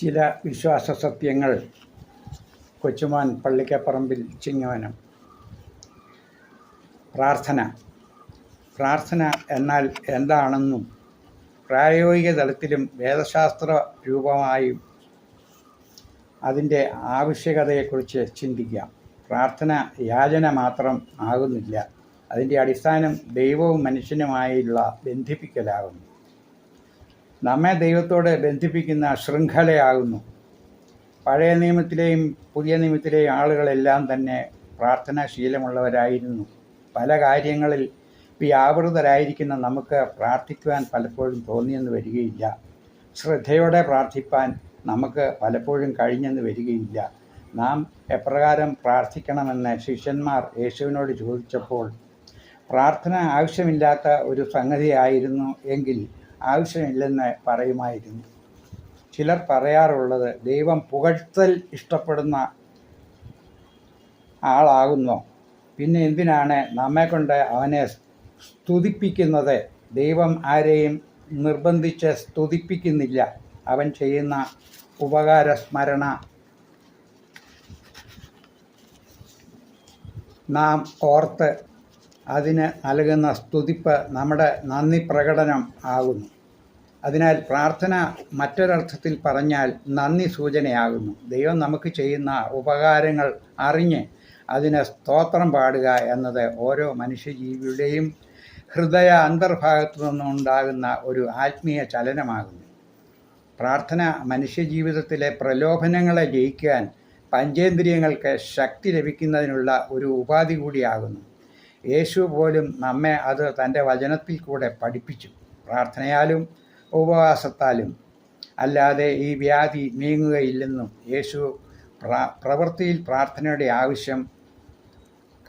ചില വിശ്വാസ സത്യങ്ങൾ കൊച്ചുമാൻ പള്ളിക്കപ്പറമ്പിൽ ചിങ്ങവനം. പ്രാർത്ഥന. പ്രാർത്ഥന എന്നാൽ എന്താണെന്നും പ്രായോഗിക തലത്തിലും വേദശാസ്ത്ര രൂപമായും അതിന്റെ ആവശ്യകതയെക്കുറിച്ച് ചിന്തിക്കാം. പ്രാർത്ഥന യാചന മാത്രം ആകുന്നില്ല. അതിന്റെ അടിസ്ഥാനം ദൈവവും മനുഷ്യനുമായുള്ള ബന്ധിപ്പിക്കലാകുന്നു. നമ്മെ ദൈവത്തോട് ബന്ധിപ്പിക്കുന്ന ശൃംഖലയാകുന്നു. പഴയ നിയമത്തിലെയും പുതിയ നിയമത്തിലെയും ആളുകളെല്ലാം തന്നെ പ്രാർത്ഥനാശീലമുള്ളവരായിരുന്നു. പല കാര്യങ്ങളിൽ വ്യാപൃതരായിരിക്കുന്ന നമുക്ക് പ്രാർത്ഥിക്കുവാൻ പലപ്പോഴും തോന്നിയെന്ന് വരികയില്ല. ശ്രദ്ധയോടെ പ്രാർത്ഥിപ്പാൻ നമുക്ക് പലപ്പോഴും കഴിഞ്ഞെന്ന് വരികയില്ല. നാം എപ്രകാരം പ്രാർത്ഥിക്കണമെന്ന് ശിഷ്യന്മാർ യേശുവിനോട് ചോദിച്ചപ്പോൾ പ്രാർത്ഥന ആവശ്യമില്ലാത്ത ഒരു സംഗതിയായിരുന്നു എങ്കിൽ ആവശ്യമില്ലെന്ന് പറയുമായിരുന്നു. ചിലർ പറയാറുള്ളത് ദൈവം പുകഴ്ത്തൽ ഇഷ്ടപ്പെടുന്ന ആളാകുന്നു. പിന്നെ എന്തിനാണ് നമ്മെ കൊണ്ട് അവനെ സ്തുതിപ്പിക്കുന്നത്? ദൈവം ആരെയും നിർബന്ധിച്ച് സ്തുതിപ്പിക്കുന്നില്ല. അവൻ ചെയ്യുന്ന ഉപകാര സ്മരണ നാം ഓർത്ത് അതിന് നൽകുന്ന സ്തുതിപ്പ് നമ്മുടെ നന്ദി പ്രകടനം ആകുന്നു. അതിനാൽ പ്രാർത്ഥന മറ്റൊരർത്ഥത്തിൽ പറഞ്ഞാൽ നന്ദി സൂചനയാകുന്നു. ദൈവം നമുക്ക് ചെയ്യുന്ന ഉപകാരങ്ങൾ അറിഞ്ഞ് അതിന് സ്തോത്രം പാടുക എന്നത് ഓരോ മനുഷ്യജീവിയുടെയും ഹൃദയ അന്തർഭാഗത്തു നിന്നുണ്ടാകുന്ന ഒരു ആത്മീയ ചലനമാകുന്നു. പ്രാർത്ഥന മനുഷ്യജീവിതത്തിലെ പ്രലോഭനങ്ങളെ ജയിക്കാൻ പഞ്ചേന്ദ്രിയങ്ങൾക്ക് ശക്തി ലഭിക്കുന്നതിനുള്ള ഒരു ഉപാധി കൂടിയാകുന്നു. യേശു പോലും നമ്മെ അത് തന്റെ വചനത്തിൽ കൂടെ പഠിപ്പിച്ചു. പ്രാർത്ഥനയാലും ഉപവാസത്താലും അല്ലാതെ ഈ വ്യാധി നീങ്ങുകയില്ലെന്നും യേശു പ്ര പ്രവൃത്തിയിൽ പ്രാർത്ഥനയുടെ ആവശ്യം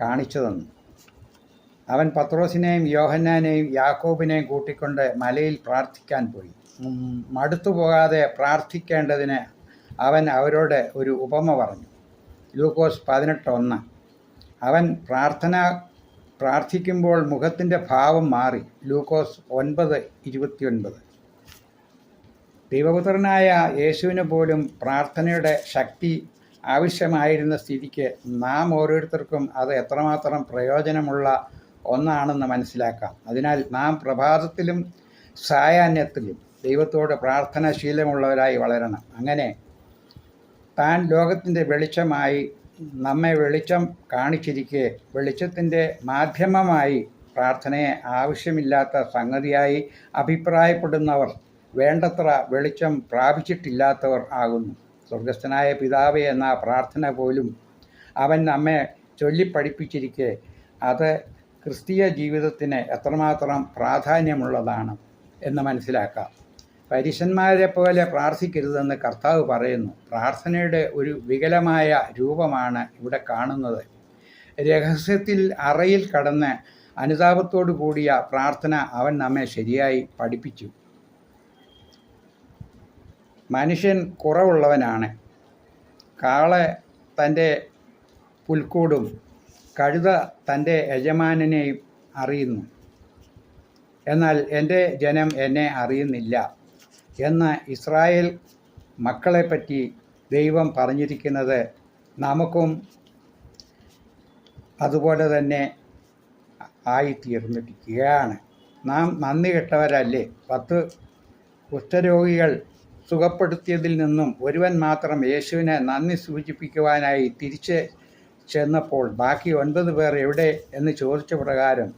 കാണിച്ചു തന്നു അവൻ പത്രോസിനെയും യോഹന്നാനെയും യാക്കോബിനെയും കൂട്ടിക്കൊണ്ട് മലയിൽ പ്രാർത്ഥിക്കാൻ പോയി. മടുത്തു പോകാതെ പ്രാർത്ഥിക്കേണ്ടതിന് അവൻ അവരോട് ഒരു ഉപമ പറഞ്ഞു. ലൂക്കോസ് പതിനെട്ട് ഒന്ന് അവൻ പ്രാർത്ഥന പ്രാർത്ഥിക്കുമ്പോൾ മുഖത്തിന്റെ ഭാവം മാറി. ലൂക്കോസ് ഒൻപത് ഇരുപത്തിയൊൻപത്. ദൈവപുത്രനായ യേശുവിന് പോലും പ്രാർത്ഥനയുടെ ശക്തി ആവശ്യമായിരുന്ന സ്ഥിതിക്ക് നാം ഓരോരുത്തർക്കും അത് എത്രമാത്രം പ്രയോജനമുള്ള ഒന്നാണെന്ന് മനസ്സിലാക്കാം. അതിനാൽ നാം പ്രഭാതത്തിലും സായാഹ്നത്തിലും ദൈവത്തോട് പ്രാർത്ഥനാശീലമുള്ളവരായി വളരണം. അങ്ങനെ താൻ ലോകത്തിന്റെ വെളിച്ചമായി നമ്മെ വെളിച്ചം കാണിച്ചിരിക്കെ വെളിച്ചത്തിന്റെ മാധ്യമമായി പ്രാർത്ഥനയെ ആവശ്യമില്ലാത്ത സംഗതിയായി അഭിപ്രായപ്പെടുന്നവർ വേണ്ടത്ര വെളിച്ചം പ്രാപിച്ചിട്ടില്ലാത്തവർ ആകുന്നു. സ്വർഗസ്ഥനായ പിതാവേ എന്ന പ്രാർത്ഥന പോലും അവൻ നമ്മെ ചൊല്ലിപ്പഠിപ്പിച്ചിരിക്കെ. അത് ക്രിസ്തീയ ജീവിതത്തിന് എത്രമാത്രം പ്രാധാന്യമുള്ളതാണ് എന്ന് മനസ്സിലാക്കാം. പരീശന്മാരെ പോലെ പ്രാർത്ഥിക്കരുതെന്ന് കർത്താവ് പറയുന്നു. പ്രാർത്ഥനയുടെ ഒരു വികലമായ രൂപമാണ് ഇവിടെ കാണുന്നത്. രഹസ്യത്തിൽ അറയിൽ കടന്ന് അനുതാപത്തോടു കൂടിയ പ്രാർത്ഥന അവൻ നമ്മെ ശരിയായി പഠിപ്പിച്ചു. മനുഷ്യൻ കുറവുള്ളവനാണ്. കാള തന്റെ പുൽക്കൂടും കഴുത തന്റെ യജമാനനെയും അറിയുന്നു. എന്നാൽ എന്റെ ജനം എന്നെ അറിയുന്നില്ല എന്ന് ഇസ്രായേൽ മക്കളെപ്പറ്റി ദൈവം പറഞ്ഞിരിക്കുന്നത് നമുക്കും അതുപോലെ തന്നെ ആയിത്തീർന്നിരിക്കുകയാണ്. നാം നന്ദി കെട്ടവരല്ലേ? പത്ത് കുഷ്ഠരോഗികൾ സുഖപ്പെടുത്തിയതിൽ നിന്നും ഒരുവൻ മാത്രം യേശുവിനെ നന്ദി സൂചിപ്പിക്കുവാനായി തിരിച്ച് ചെന്നപ്പോൾ ബാക്കി ഒൻപത് പേർ എവിടെ എന്ന് ചോദിച്ച പ്രകാരം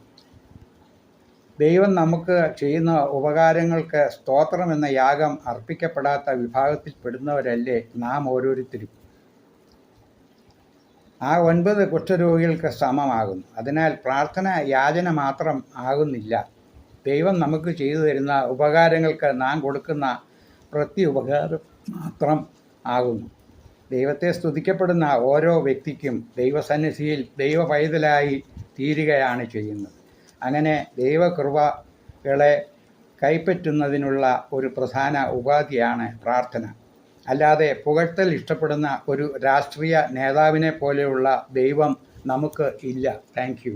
ദൈവം നമുക്ക് ചെയ്യുന്ന ഉപകാരങ്ങൾക്ക് സ്തോത്രം എന്ന യാഗം അർപ്പിക്കപ്പെടാത്ത വിഭാഗത്തിൽപ്പെടുന്നവരല്ലേ നാം ഓരോരുത്തരും. ആ ഒൻപത് കുഷ്ഠരോഗികൾക്ക് സമമാകുന്നു. അതിനാൽ പ്രാർത്ഥന യാചന മാത്രം ആകുന്നില്ല. ദൈവം നമുക്ക് ചെയ്തു തരുന്ന ഉപകാരങ്ങൾക്ക് നാം കൊടുക്കുന്ന പ്രതി ഉപകാരം മാത്രം ആകുന്നു. ദൈവത്തെ സ്തുതിക്കപ്പെടുന്ന ഓരോ വ്യക്തിക്കും ദൈവസന്നിധിയിൽ ദൈവ പൈതലായി തീരുകയാണ് ചെയ്യുന്നത്. അങ്ങനെ ദൈവകൃപകളെ കൈപ്പറ്റുന്നതിനുള്ള ഒരു പ്രധാന ഉപാധിയാണ് പ്രാർത്ഥന. അല്ലാതെ പുകഴ്ത്തൽ ഇഷ്ടപ്പെടുന്ന ഒരു രാഷ്ട്രീയ നേതാവിനെ പോലെയുള്ള ദൈവം നമുക്ക് ഇല്ല. താങ്ക്